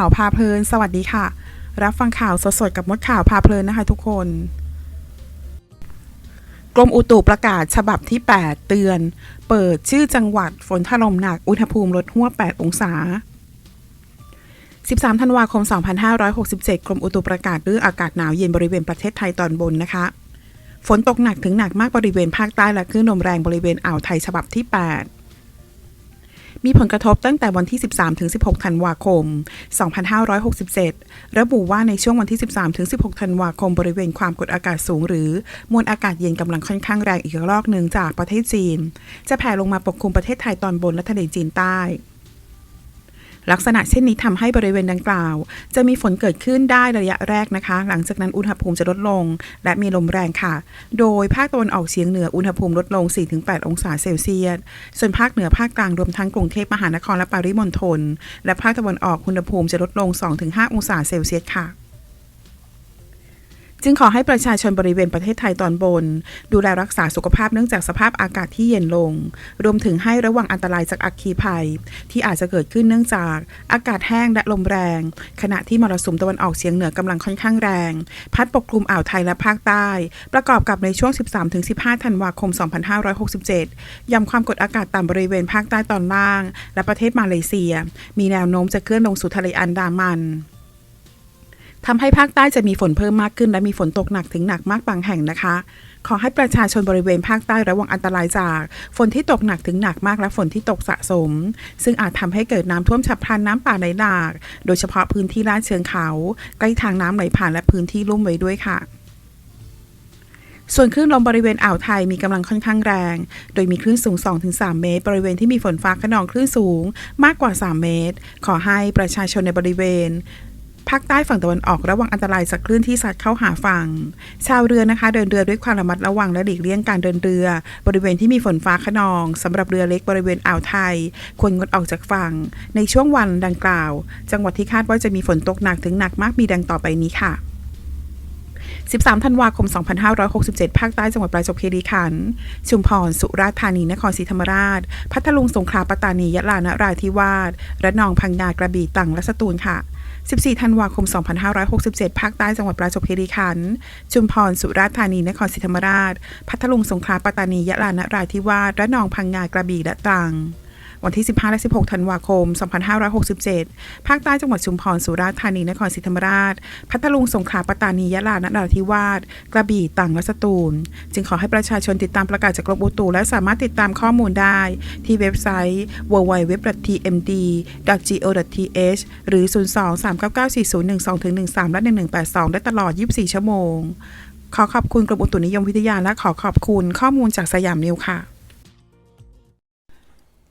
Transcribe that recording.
ข่าวพาเพลิน สวัสดีค่ะ รับฟังข่าวสดๆกับมดข่าวพาเพลินนะคะทุกคน กรมอุตุประกาศฉบับที่ 8 เตือน เปิดชื่อจังหวัดฝนถล่มหนักอุณหภูมิลดหัว 8 องศา 13 ธันวาคม 2567 กรมอุตุประกาศเรื่องอากาศหนาวเย็นบริเวณประเทศไทยตอนบนนะคะ ฝนตกหนักถึงหนักมากบริเวณภาคใต้และคลื่นลมแรงบริเวณอ่าวไทยฉบับที่ 8 มีผลกระทบตั้งแต่วันที่ 13ถึง16 ธันวาคม 2567 ระบุว่าในช่วงวันที่ 13ถึง16 ธันวาคมบริเวณความกดอากาศสูง หรือมวลอากาศเย็นกำลังค่อนข้างแรงอีกรอกหนึ่งจากประเทศจีน จะแผ่ลงมาปกคลุมประเทศไทยตอนบนและทะเลจีนใต้ ลักษณะเช่นนี้ทำให้บริเวณดังกล่าว จะมีฝนเกิดขึ้นได้ระยะแรกนะคะ หลังจากนั้นอุณหภูมิจะลดลง และมีลมแรงค่ะ โดยภาคตะวันออกเฉียงเหนืออุณหภูมิลดลง 4-8 องศาเซลเซียส ส่วนภาคเหนือภาคกลางรวมทั้งกรุงเทพมหานครและปริมณฑลและภาคตะวันออกอุณหภูมิจะลดลง 2-5 องศาเซลเซียสค่ะ จึงขอให้ประชาชนบริเวณประเทศไทยตอนบน ดูแลรักษาสุขภาพเนื่องจากสภาพอากาศที่เย็นลง รวมถึงให้ระวังอันตรายจากอัคคีภัย ที่อาจจะเกิดขึ้นเนื่องจากอากาศแห้งและลมแรง ขณะที่มรสุมตะวันออกเฉียงเหนือกำลังค่อนข้างแรง พัดปกคลุมอ่าวไทยและภาคใต้ ประกอบกับในช่วง 13-15 ธันวาคม 2567ยำความกดอากาศต่ำบริเวณภาคใต้ตอนล่าง และประเทศมาเลเซีย มีแนวโน้มจะเคลื่อนลงสู่ทะเลอันดามัน ทำให้ภาคใต้จะมีฝนเพิ่มมากขึ้น และมีฝนตกหนักถึงหนักมากบางแห่งนะคะ ขอให้ประชาชนบริเวณภาคใต้ระวังอันตรายจาก ฝนที่ตกหนักถึงหนักมากและฝนที่ตกสะสม ซึ่งอาจทำให้เกิดน้ำท่วมฉับพลันน้ำป่าไหลหลาก โดยเฉพาะพื้นที่ลาดเชิงเขา ใกล้ทางน้ำไหลผ่านและพื้นที่ลุ่มไว้ด้วยค่ะส่วนคลื่นลมบริเวณอ่าวไทยมีกำลังค่อนข้างแรง โดยมีคลื่นสูง 2-3 เมตร บริเวณที่มีฝนฟ้าขนองคลื่นสูงมากกว่า 3 เมตร ขอให้ประชาชนในบริเวณ ภาคใต้ฝั่งตะวันออกระวังอันตรายจากคลื่นที่ซัดเข้าหาฝั่ง ชาวเรือนะคะ เดินเรือด้วยความระมัดระวังและหลีกเลี่ยงการเดินเรือ บริเวณที่มีฝนฟ้าขนองสำหรับเรือเล็กบริเวณอ่าวไทย ควรงดออกจากฝั่ง ในช่วงวันดังกล่าว จังหวัดที่คาดว่าจะมีฝนตกหนักถึงหนักมากมีดังต่อไปนี้ค่ะ13 ธันวาคม 2567 ภาคใต้จังหวัดปราจวบคีรีขันธ์ชุมพร สุราษฎร์ธานี นครศรีธรรมราช พัทลุง สงขลา ปัตตานี ยะลา นราธิวาส ระนอง พังงา กระบี่ ตรัง และสตูลค่ะ 14 ธันวาคม 2567 ภาคใต้จังหวัดปราจวบคีรีขันธ์ ชุมพร สุราษฎร์ธานี นครศรีธรรมราช พัทลุง สงขลา ปัตตานี ยะลา นราธิวาส ระนอง พังงา กระบี่ และตรัง วันที่ 15 และ 16 ธันวาคม 2567 ภาคใต้จังหวัดชุมพร สุราษฎร์ธานี นครศรีธรรมราช พัทลุง สงขลา ปัตตานี ยะลา นราธิวาส กระบี่ ตรัง และสตูล จึงขอให้ประชาชนติดตามประกาศจากกรมอุตุ และสามารถติดตามข้อมูลได้ ที่เว็บไซต์ www.tmd.go.th หรือ 02-399-4012-13 และ 1182 ได้ตลอด 24 ชั่วโมง ขอขอบคุณกรมอุตุนิยมวิทยาและขอขอบคุณข้อมูลจากสยามนิวค่ะ